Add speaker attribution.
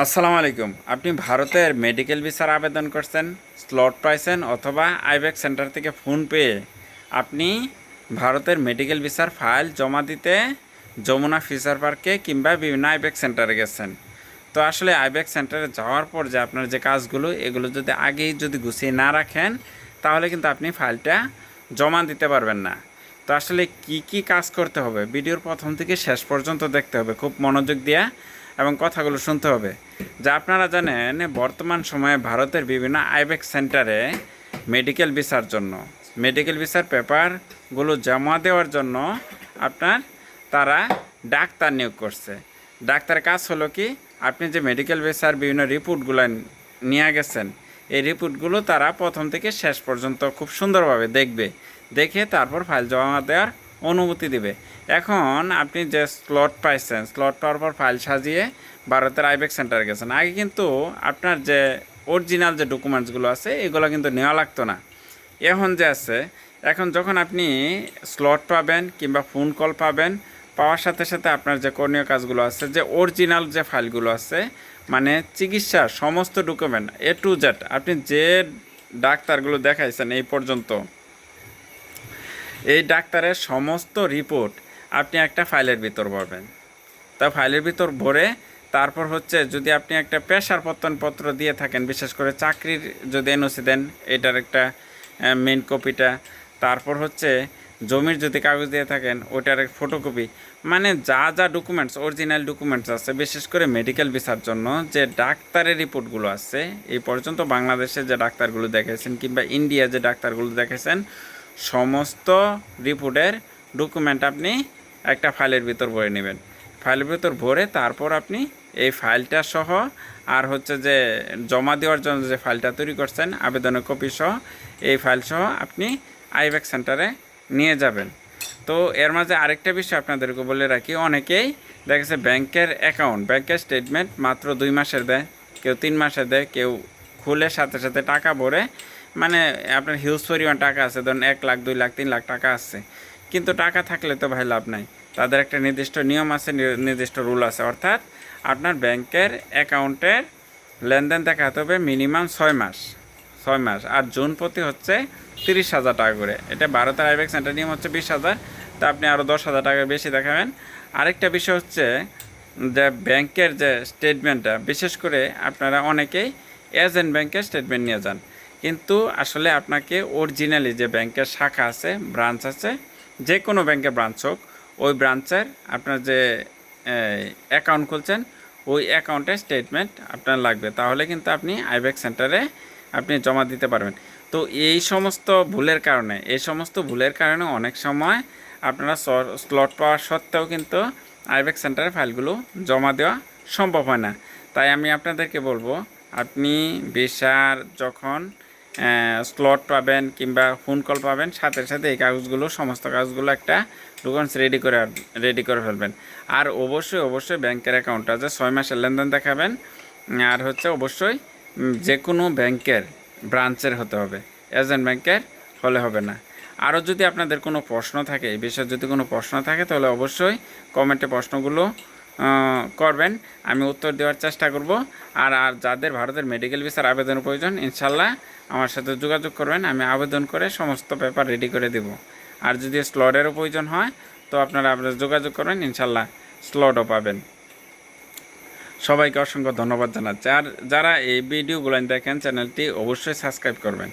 Speaker 1: আসসালামু আলাইকুম। আপনি ভারতের মেডিকেল ভিসার আবেদন করছেন স্লট পাইছেন অথবা আইব্যাক সেন্টার থেকে ফোন পেয়ে আপনি ভারতের মেডিকেল ভিসার ফাইল জমা দিতে যমুনা ফিচার পার্কে কিংবা বিভিন্ন আইব্যাক সেন্টারে গেছেন। তো আসলে আইব্যাক সেন্টারে যাওয়ার পর যে আপনার যে কাজগুলো, এগুলো যদি আগেই যদি গুছিয়ে না রাখেন, তাহলে কিন্তু আপনি ফাইলটা জমা দিতে পারবেন না। তো আসলে কি কি কাজ করতে হবে, ভিডিওর প্রথম থেকে শেষ পর্যন্ত দেখতে হবে। খুব মনোযোগ দিয়ে এবং কথাগুলো শুনতে হবে। যা আপনারা জানেন, বর্তমান সময়ে ভারতের বিভিন্ন আইবেক সেন্টারে মেডিকেল ভিসার জন্য, মেডিকেল ভিসার পেপারগুলো জমা দেওয়ার জন্য আপনার তারা ডাক্তার নিয়োগ করছে। ডাক্তার কাজ হলো কি, আপনি যে মেডিকেল ভিসার বিভিন্ন রিপোর্টগুলো নিয়ে গেছেন, এই রিপোর্টগুলো তারা প্রথম থেকে শেষ পর্যন্ত খুব সুন্দরভাবে দেখবে। দেখে তারপর ফাইল জমা দেওয়ার অনুমতি দিবে। এখন আপনি যে স্লট পাইছেন স্লট পাওয়ার পর ফাইল সাজিয়ে ভারতের আইবেক সেন্টারে গেছেন। আগে কিন্তু আপনার যে অরিজিনাল যে ডকুমেন্টসগুলো আছে, এগুলো কিন্তু নেওয়া লাগতো না। এখন যে আছে, এখন যখন আপনি স্লট পাবেন কিংবা ফোন কল পাবেন, পাওয়ার সাথে সাথে আপনার যে করণীয় কাজগুলো আছে, যে অরিজিনাল যে ফাইলগুলো আছে মানে চিকিৎসার সমস্ত ডকুমেন্ট এ টু জেড আপনি যে ডাক্তারগুলো দেখাইছেন এই পর্যন্ত এই ডাক্তারের সমস্ত রিপোর্ট আপনি একটা ফাইলের ভিতর ভরবেন। তা ফাইলের ভিতর ভরে তারপর হচ্ছে যদি আপনি একটা পেশার পত্র দিয়ে থাকেন, বিশেষ করে চাকরির যদি এনওসি দেন, এটার একটা মেন কপিটা তারপর হচ্ছে জমির যদি কাগজ দিয়ে থাকেন, ওটার ফটোকপি মানে যা যা ডকুমেন্টস অরিজিনাল ডকুমেন্টস আছে, বিশেষ করে মেডিকেল ভিসার জন্য যে ডাক্তারের রিপোর্টগুলো আছে, এই পর্যন্ত বাংলাদেশে যে ডাক্তারগুলো দেখেছেন কিংবা ইন্ডিয়া যে ডাক্তারগুলো দেখেছেন সমস্ত রিপোর্টের ডকুমেন্ট আপনি একটা ফাইলের ভিতর ভরে নেবেন। ফাইলের ভিতর ভরে তারপর আপনি এই ফাইলটা সহ আর হচ্ছে যে জমা দেওয়ার জন্য যে ফাইলটা তৈরি করছেন, আবেদনের কপি সহ, এই ফাইল সহ আপনি আইব্যাক সেন্টারে নিয়ে যাবেন। তো এর মাঝে আরেকটা বিষয় আপনাদেরকে বলে রাখি, অনেকেই দেখেছে ব্যাংকের অ্যাকাউন্ট ব্যাংকের স্টেটমেন্ট মাত্র দুই মাসের দেয়, কেউ তিন মাসের দেয়, কেউ খুলে সাথে সাথে টাকা ভরে মানে আপনার হিউজ পরিমাণ টাকা আছে, ধরুন এক লাখ, দুই লাখ, তিন লাখ টাকা আছে। কিন্তু টাকা থাকলে তো ভাই লাভ নাই। তাদের একটা নির্দিষ্ট নিয়ম আছে নির্দিষ্ট রুল আছে। অর্থাৎ আপনার ব্যাংকের অ্যাকাউন্টের লেনদেন দেখাতে হবে মিনিমাম ছয় মাস ছয় মাস। আর জুন প্রতি হচ্ছে তিরিশ হাজার টাকা করে। এটা ভারতের আইবেক সেন্টার নিয়ম হচ্ছে বিশ হাজার। তা আপনি আরও দশ হাজার টাকা বেশি দেখাবেন। আরেকটা বিষয় হচ্ছে যে ব্যাংকের যে স্টেটমেন্টটা বিশেষ করে আপনারা অনেকেই এজেন্ট ব্যাংকের স্টেটমেন্ট নিয়ে যান। কিন্তু আসলে আপনাকে অরিজিনালি যে ব্যাংকের শাখা আছে ব্রাঞ্চ আছে যে কোনো ব্যাংকের ব্রাঞ্চ হোক, ওই ব্রাঞ্চের আপনার যে অ্যাকাউন্ট খুলছেন, ওই অ্যাকাউন্টের স্টেটমেন্ট আপনার লাগবে। তাহলে কিন্তু আপনি আইব্যাক সেন্টারে আপনি জমা দিতে পারবেন। তো এই সমস্ত ভুলের কারণে, এই সমস্ত ভুলের কারণে অনেক সময় আপনারা স্লট পাওয়ার সত্ত্বেও কিন্তু আইব্যাক সেন্টারে ফাইলগুলো জমা দেওয়া সম্ভব হয় না। তাই আমি আপনাদেরকে বলব, আপনি ভিসার যখন স্লট পাবেন কিংবা ফোন কল পাবেন, সাথে সাথে এই কাগজগুলো, সমস্ত কাগজগুলো একটা ডকুমেন্টস রেডি করে রেডি করে ফেলবেন। আর অবশ্যই অবশ্যই ব্যাংকের অ্যাকাউন্টটা যে ছয় মাসের লেনদেন দেখাবেন। আর হচ্ছে অবশ্যই যে কোনো ব্যাংকের ব্রাঞ্চের হতে হবে। এজেন্ট ব্যাংকের হলে হবে না। আরও যদি আপনাদের কোনো প্রশ্ন থাকে, এই বিষয়ে যদি কোনো প্রশ্ন থাকে, তাহলে অবশ্যই কমেন্টে প্রশ্নগুলো করবেন। আমি উত্তর দেওয়ার চেষ্টা করব। আর আর যাদের ভারতের মেডিকেল ভিসার আবেদন প্রয়োজন, ইনশাল্লাহ আমার সাথে যোগাযোগ করবেন। আমি আবেদন করে সমস্ত পেপার রেডি করে দেব। আর যদি স্লটেরও প্রয়োজন হয়, তো আপনারা আপনারা যোগাযোগ করবেন, ইনশাল্লাহ স্লটও পাবেন। সবাইকে অসংখ্য ধন্যবাদ জানাচ্ছি। আর যারা এই ভিডিওগুলো দেখেন চ্যানেলটি অবশ্যই সাবস্ক্রাইব করবেন।